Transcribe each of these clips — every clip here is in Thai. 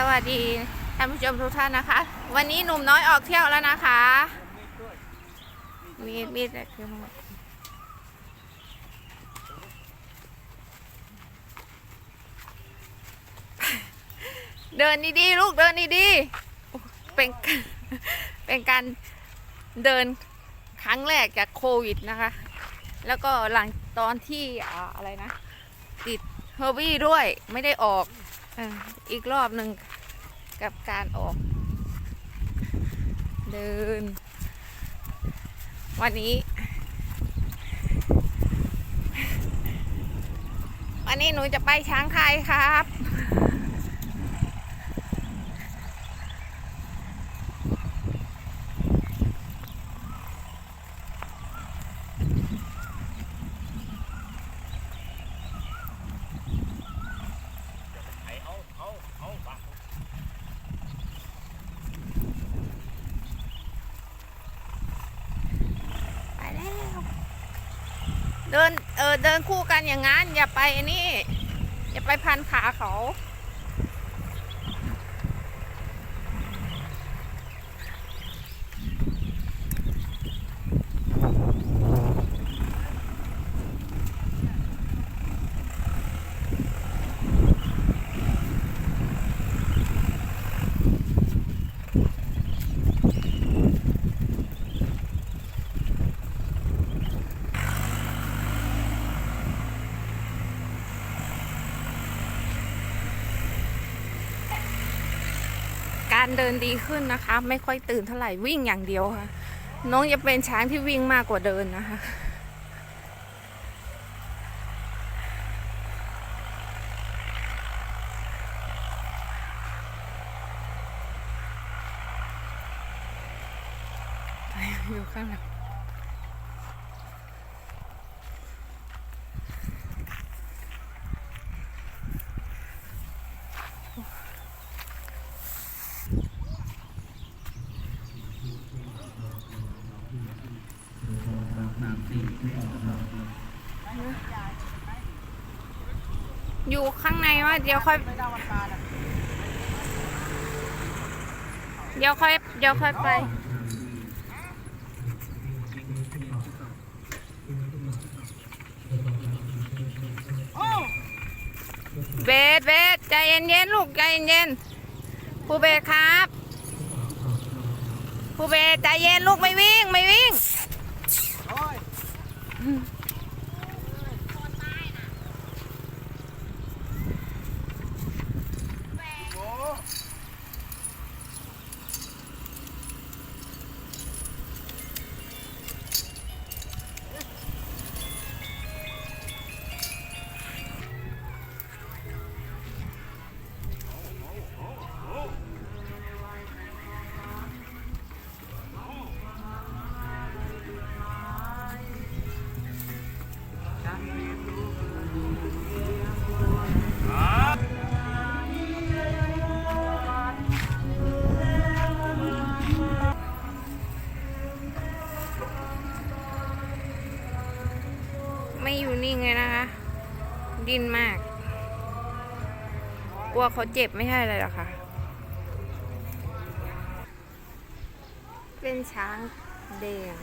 สวัสดีท่านผู้ชมทุกท่านนะคะ วันนี้หนุ่มน้อยออกเที่ยวแล้วนะคะ มีมีแต่คือมันเดินดีๆลูกเดินดีๆเป็นเป็นการเดินครั้งแรกจากโควิดนะคะ แล้วก็หลังตอนที่ออะไรนะ ติดเฮอร์บี้ด้วยไม่ได้ออก อีกรอบหนึ่งกับการออก เดิน วันนี้ วันนี้หนูจะไปช้างคายครับ ไปแล้ว เดินเออเดิ นคู่กันอย่างงั้น อย่าไปอันนี่ อย่าไปพันขาเขา การเดินดีขึ้นนะคะ ไม่ค่อยตื่นเท่าไหร่วิ่งอย่างเดียวค่ะ น้องจะเป็นช้างที่วิ่งมากกว่าเดินนะคะอยู่ข้างหลัง อยู่ข้างในว่าเดี๋ยวค่อยเดี๋ยวค่อยเดี๋ยวค่อยไป เบสเบสใจเย็นๆลูกใจเย็นๆผู้เบสครับ ผู้เบสใจเย็นลูกไม่วิ่งไม่วิ่ง งเลยนะคะ ดิ้นมาก กลัวเขาเจ็บไม่ใช่เลยหรอคะ เป็นช้างแดง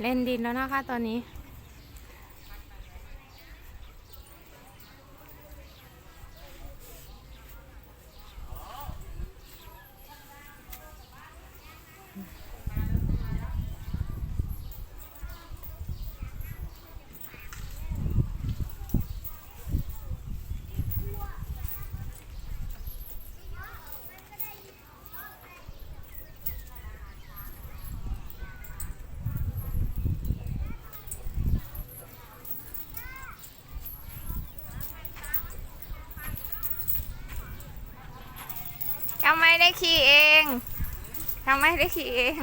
เล่นดินแล้วนะคะตอนนี้ ไมได้ขี่เองทำไมได้ขี่เอง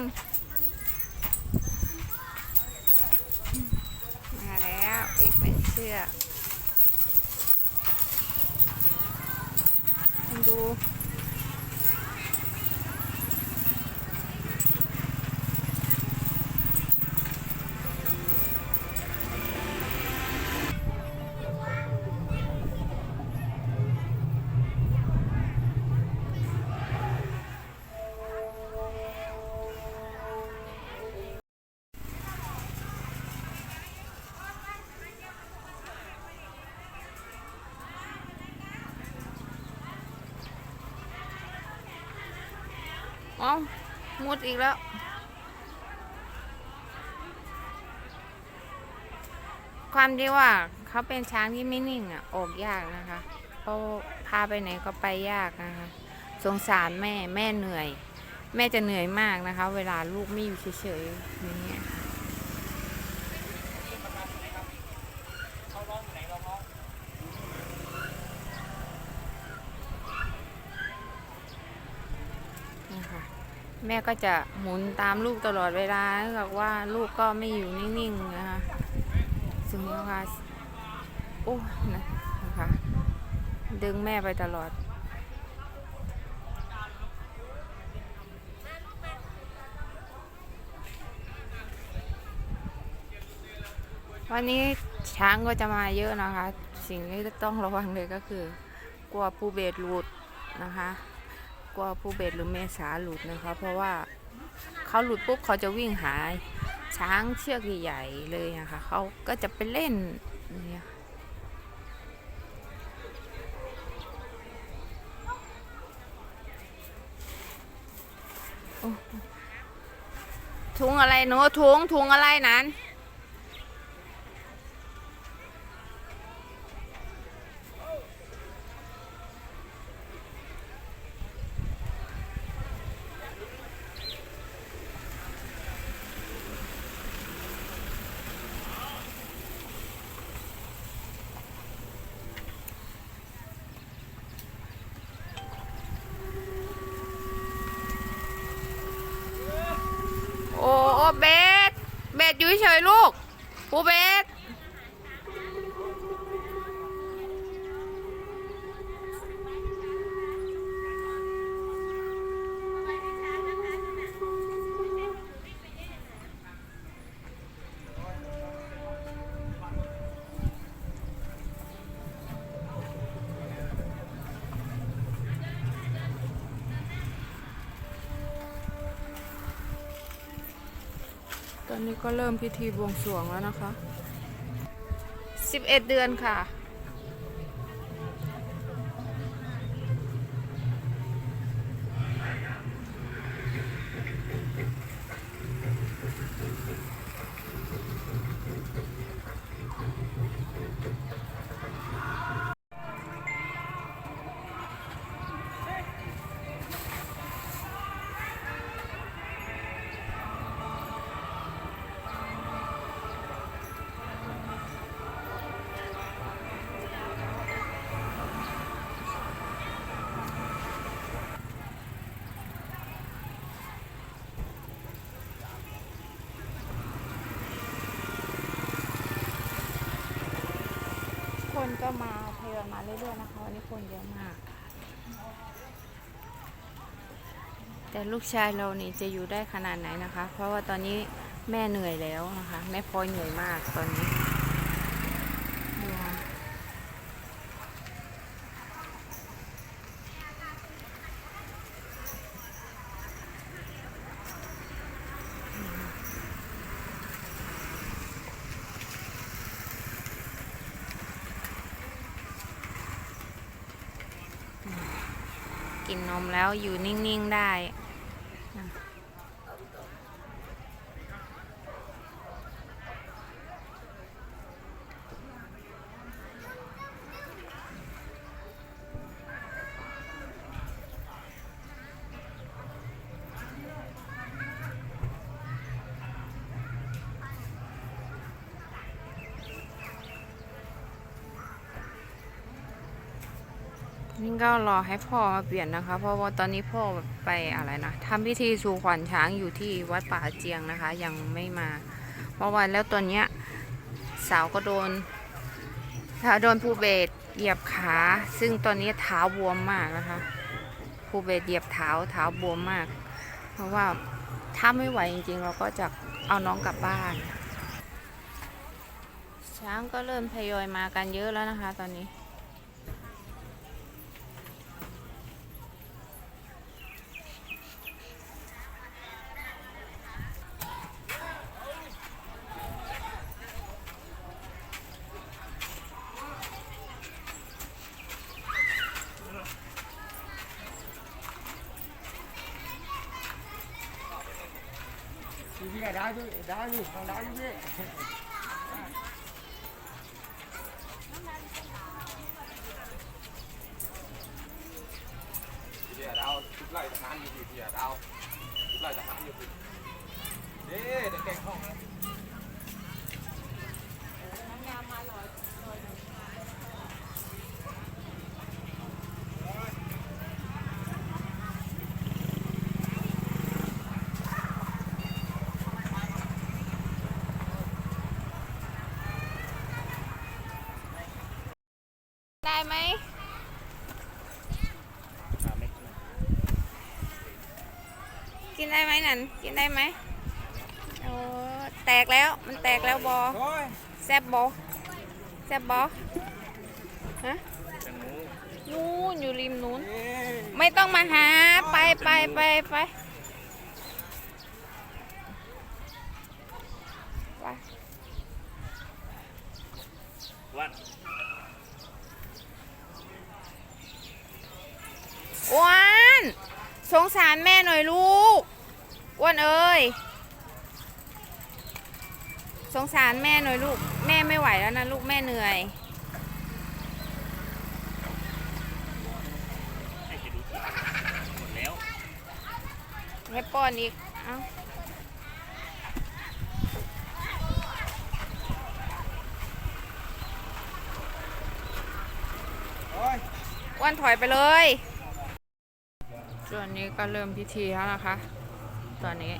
มาแล้วอีกเป็นเชือกดู อ๋อมุดอีกแล้ว ความที่ว่าเขาเป็นช้างที่ไม่นิ่งอะ ออกยากนะคะเขาพาไปไหนก็ไปยากนะคะ สงสารแม่แม่เหนื่อย แม่จะเหนื่อยมากนะคะ เวลาลูกไม่อยู่เฉยๆอย่างเงี้ยนี่ค่ะ แม่ก็จะหมุนตามลูกตลอดเวลาเนื่อกว่าลูกก็ไม่อยู่นิ่งๆนะคะซึ่งนะคะโอ้นะนะคะดึงแม่ไปตลอด วันนี้ช้างก็จะมาเยอะนะคะ สิ่งที่ต้องระวังเลยก็คือ กลัวปูเบดหลุดนะคะ กลัวปูเบดหรือเมษาหลุดนะคะ เพราะว่าเขาหลุดปุ๊บเขาจะวิ่งหาช้างเชือกใหญ่ๆเลยนะคะเขาก็จะไปเล่นเนี่ยถุงอะไรหนูถุงถุงอะไรนั้น เบส เบสอยู่เฉยลูกปูเบส ก็เริ่มพิธีบวงสรวงแล้วนะคะ 11 เดือนค่ะ ก็มาทยอยมาเรื่อยๆนะคะวันนี้คนเยอะมาก แต่ลูกชายเรานี่จะอยู่ได้ขนาดไหนนะคะ เพราะว่าตอนนี้แม่เหนื่อยแล้วนะคะ แม่พลอยเหนื่อยมากตอนนี้ดูค่ะ กินนมแล้วอยู่นิ่ง ๆ ได้ ก็รอให้พ่อมาเปลี่ยนนะคะ เพราะว่าตอนนี้พ่อไปอะไรนะทำพิธีสู่ขวัญช้างอยู่ที่วัดป่าเจียงนะคะ ยังไม่มา เพราะว่าแล้วตอนเนี้ยสาวก็โดนโดนภูเบศเหยียบขา ซึ่งตอนนี้เท้าบวมมากนะคะภูเบศเหยียบเท้าเท้าบวมมาก เพราะว่าถ้าไม่ไหวจริงๆ เราก็จะเอาน้องกลับบ้าน ช้างก็เริ่มทยอยมากันเยอะแล้วนะคะ ตอนนี้ 你看俩人都俩人都上俩人 ได้ไหมกินได้ไหมนั่นกินได้ไหมโอ้แตกแล้วมันแตกแล้วบอโอ้ยแซบบอแซบบอฮะจังงูนู่นอยู่ริมนู้นเอ้ยไม่ต้องมาหาไปไปไปไปไปวัน อ้วนสงสารแม่หน่อยลูกอ้วนเอ้ยสงสารแม่หน่อยลูก แม่ไม่ไหวแล้วนะลูกแม่เหนื่อยให้ป้อนอีก เอ้าโอ้ยอ้วนถอยไปเลย วนนี้ก็เริ่มพิธีแล้วนะคะ ตอนนี้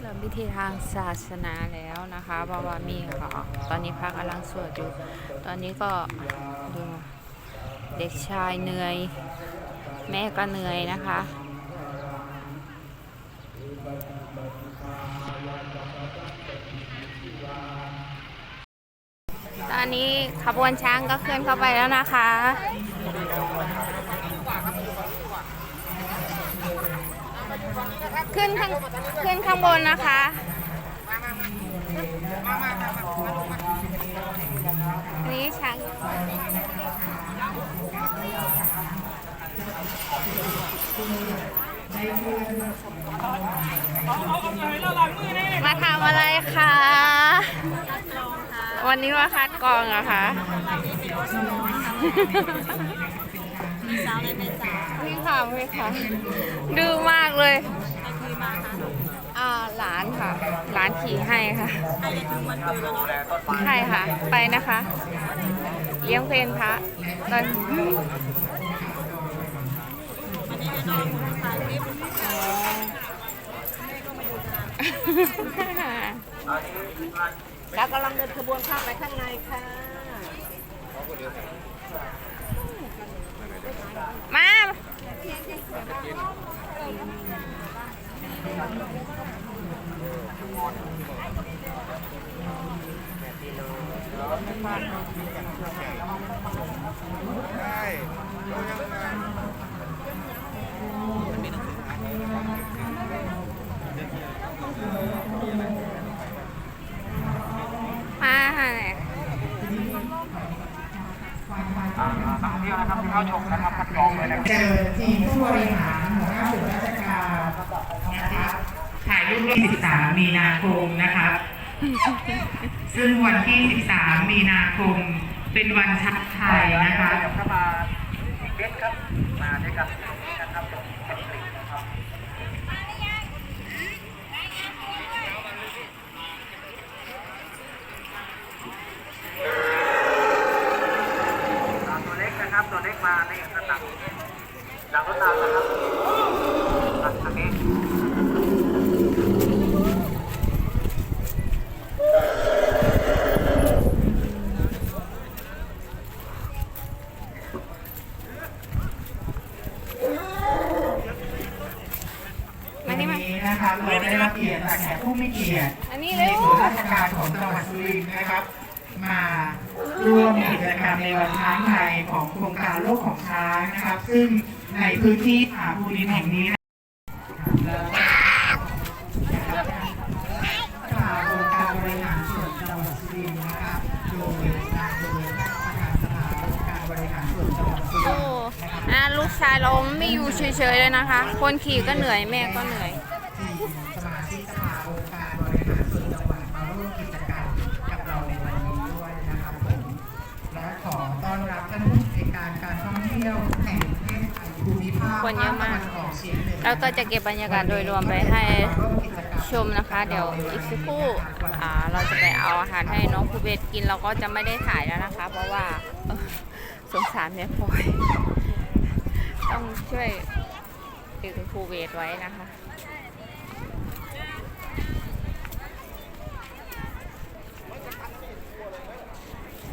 เริ่มพิธีทางศาสนาแล้วนะคะเพราะว่ามีค่ะตอนนี้พระกำลังสวดอยู่ ตอนนี้ก็ดูเด็กชายเหนื่อย แม่ก็เหนื่อยนะคะตอนนี้ขบวนช้างก็เคลื่อนเข้าไปแล้วนะคะ ขึ้นข้างขึ้นข้างบนนะคะอันนี้ช้างมาทำอะไรคะ วันนี้มาคัดกรองเหรอะคะสาวเลยเป็นสาวพี่ค่ะพี่ค่ะดื้อมากเลยใครคุย มาคะอ่าหลานค่ะ หลานขี่ให้ค่ะ ใครจะถึงวันคุยแล้วเนาะใช่ค่ะ ไปนะคะ เลี้ยงเพลงพระตอนวันนี้ให้น้องถ่ายคลิปเรากำลังเดินขบวนเข้าไปข้างในค่ะ มาใช่เรายัง มามาค่ะเจอทีมผู้บริหารหัวหน้าส่วนราชการนะครับถ่ายรูป ที่ 13 มีนาคมนะครับ ซึ่งวันที่ 13 มีนาคม เป็นวันชักไทยนะคะเข้ามาอีกเด็กครับ มาด้วยกันนะครับตรงคอนฟ lict นะครับอ่าตัวเล็กนะครับ ตัวเล็กมาในกระตังหลังรถตามนะครับอะทางนี้ มานี่มา วั นนี้นะครับเราได้รับเกียรติจากแขกผู้มีเกียรติอันนี้ในเร็วส่วนราชการของจังหวัดสุรินทร์นะครับ มาร่วมกิจกรรมในวันช้างไทยของโครงการโลกของช้างนะครับ ซึ่งในพื้นที่ผาภูรินทร์แห่งนี้นะครับทางองค์การบริหารส่วนจังหวัดสุรินทร์นะครับโดยนายโดยท่านประธานสภาองค์การบริหารส่วนจังหวัดสุริโอ้นทร์นะครับอะลูกชายเราไม่อยู่เฉยๆเลยนะคะ คนขี่ก็เหนื่อยแม่ก็เหนื่อยาองค์การบริหารส่วนจังหวัดมาร่วมกิจกรรมกับเราในวันนี้ด้วยนะครับผมและขอต้อนรับท่านผู้ในวยการการท่องเที่ ยวแห่งประเทศไทยภูมิภาคคนเยอะมาก ภคตะวันออกเฉียงเหนือ แล้วก็จะเก็บบรรยากาศโดยรวมไปให้ชมนะคะ เดี๋ยวอีกสักครู่อ่าเราจะไปเอาอาหารให้น้องภูเบศกินเราก็จะไม่ได้ถ่ายแล้วนะคะ เพราะว่าเอ่อสงสารแม่พลอย ต้องช่วยดึงภูเบศไว้นะคะ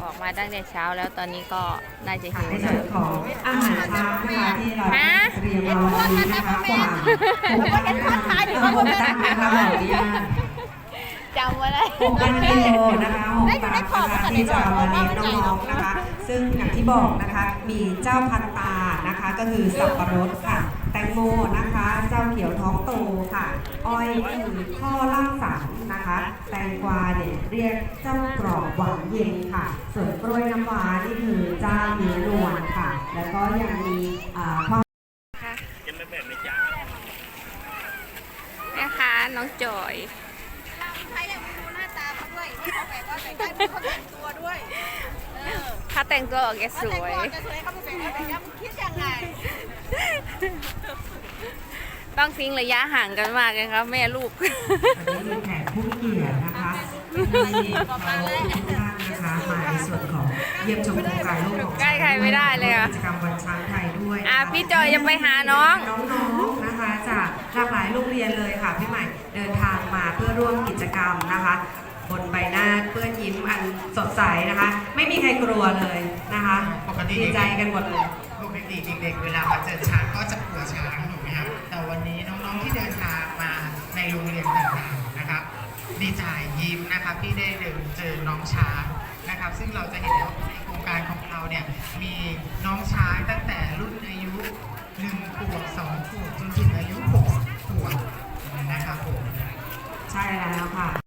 ออกมาตั้งแต่เช้าแล้วตอนนี้ก็น่าจะหิวในแล้ว วนของอาหารเช้านะคะที่เราฮะเตรียมมาวันนี้นะคะกว่าหกพันนะคะขออนุญาตจำไว้เลย หกพันกิโลนะคะหกพันนะคะที่จะเอามาเลี้ยงน้องๆนะคะ ซึ่งอย่างที่บอกนะคะมีเจ้าพันตานะคะก็คือสับปะรดค่ะ แตงโมนะคะ เจ้าเขียวท้องโตค่ะ อ้อยคือข้อล่างสันนะคะ แตงกวาเนี่ยเรียกเจ้ากรอบหวานเย็นค่ะ ส่วนกล้วยน้ำว้านี่คือเจ้าเนื้อนวลค่ะ แล้วก็ยังมีอ่าความแม่ค้าน้องจอยใครอยากดูหน้าตาเขาด้วยเขาแบบว่าแต่งกายเป็นคนแต่งตัวด้วยเออถ้าแต่งตัวออกแกสแต่งวยตัวจะสวยเขาไปแต่งตัวแต่งยังคิดยังไง ต้องทิ้งระยะห่างกันมากเลยครับ แม่ลูกวันนี้มีแขกผู้มีเกียรตินะคะที่เขาทุกท่านนะคะมาในส่วนของเยี่ยมชมโครงการลูกของใกล้ใครไม่ได้เลยอะ กิจกรรมวันช้างไทยด้วยอะพี่จอยจะไปหาน้อง น้องๆนะคะจากหลากหลายโรงเรียนเลยค่ะพี่ใหม่เดินทางมาเพื่อร่วมกิจกรรมนะคะ บนใบหน้าเพื่อนยิ้มอันสดใสนะคะ ไม่มีใครกลัวเลยนะคะปกติ ดีใจกันหมดเลยปก ติเด็กๆ เวลามาเจอช้างก็จะกลัวช้างถูกไหมครับแต่วันนี้น้องๆที่เดินทางมาในโรงเรียนต่างๆนะครับดีใจยิ้มนะครับที่ได้เดินเจอน้องช้างนะครับ ซึ่งเราจะเห็นว่าในโครงการของเราเนี่ยมีน้องช้างตั้งแต่รุ่นอายุหนึ่งขวบสองขวบจนถึงอายุหกขวบนะครับผมใช่แล้วค่ะ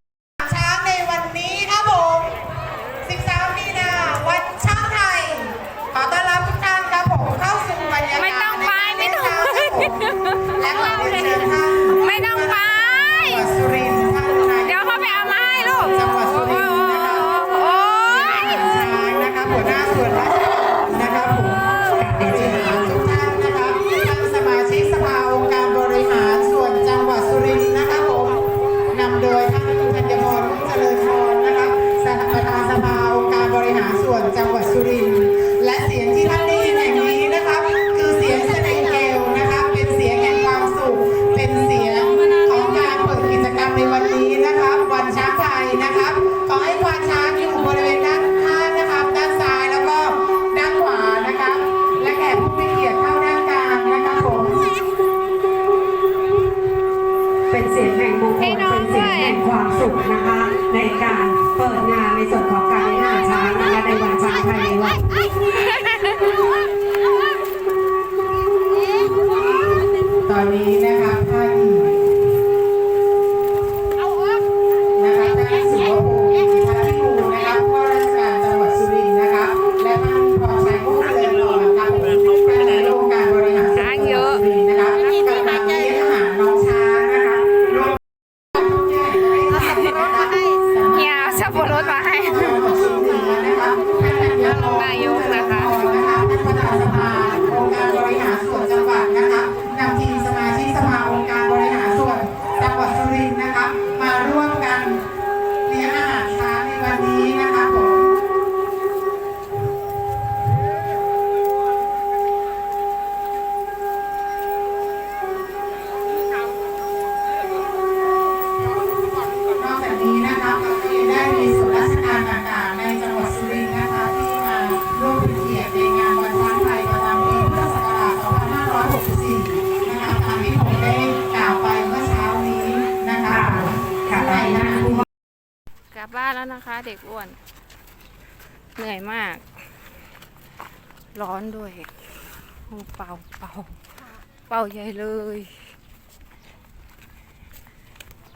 เป่าใหญ่เลย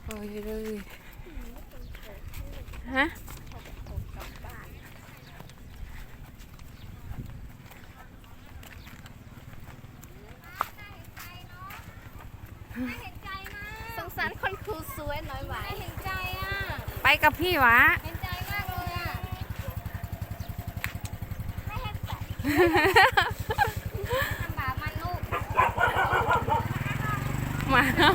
เป่าใหญ่เลยฮะสงสารคนครูสสวยน้อยหวานเห็นใจอะ ไปกับพี่หวะเห็นใจมากเลยอะไม่ให้ใส่ลำบากมันลูก มาเอา